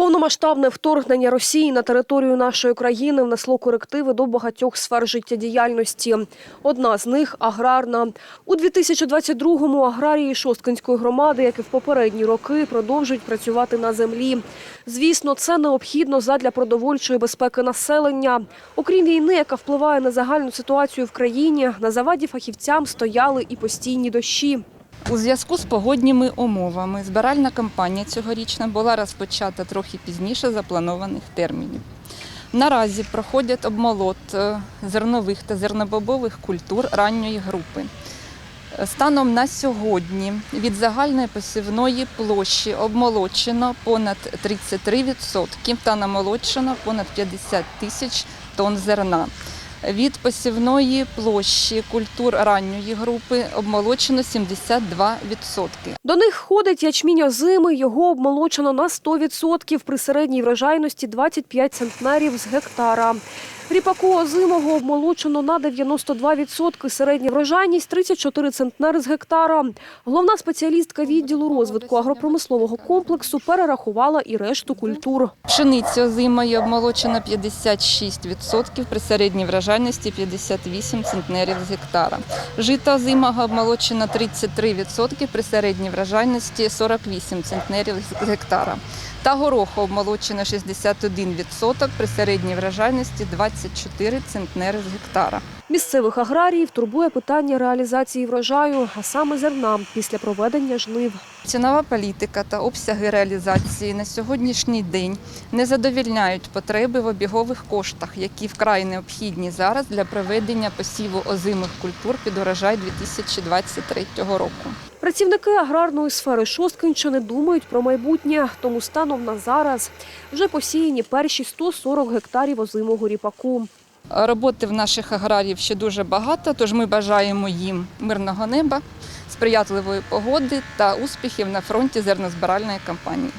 Повномасштабне вторгнення Росії на територію нашої країни внесло корективи до багатьох сфер життєдіяльності. Одна з них аграрна. У 2022-му аграрії Шосткинської громади, як і в попередні роки, продовжують працювати на землі. Звісно, це необхідно задля продовольчої безпеки населення. Окрім війни, яка впливає на загальну ситуацію в країні, на заваді фахівцям стояли і постійні дощі. У зв'язку з погодніми умовами збиральна кампанія цьогорічна була розпочата трохи пізніше запланованих термінів. Наразі проходять обмолот е, зернових та зернобобових культур ранньої групи. Станом на сьогодні від загальної посівної площі обмолочено понад 33% та намолочено понад 50 тисяч тонн зерна. Від посівної площі культур ранньої групи обмолочено 72%. До них входить ячмінь озими, його обмолочено на 100% при середній врожайності 25 центнерів з гектара. Ріпаку озимого обмолочено на 92%, середня врожайність 34 центнери з гектара. Головна спеціалістка відділу розвитку агропромислового комплексу перерахувала і решту культур. Пшениця озимої обмолочено 56% при середній врожайності 58 центнерів з гектара. Жита зима обмолочено 33% при середній врожайності 48 центнерів з гектара. Та гороху обмолочено 61% при середній врожайності 24 центнери з гектара. Місцевих аграріїв турбує питання реалізації врожаю, а саме зерна після проведення жнив. Цінова політика та обсяги реалізації на сьогоднішній день не задовільняють потреби в обігових коштах, які вкрай необхідні зараз для проведення посіву озимих культур під урожай 2023 року. Працівники аграрної сфери Шосткинщини думають про майбутнє, тому станом на зараз вже посіяні перші 140 гектарів озимого ріпаку. Роботи в наших аграріїв ще дуже багато, тож ми бажаємо їм мирного неба, сприятливої погоди та успіхів на фронті зернозбиральної кампанії.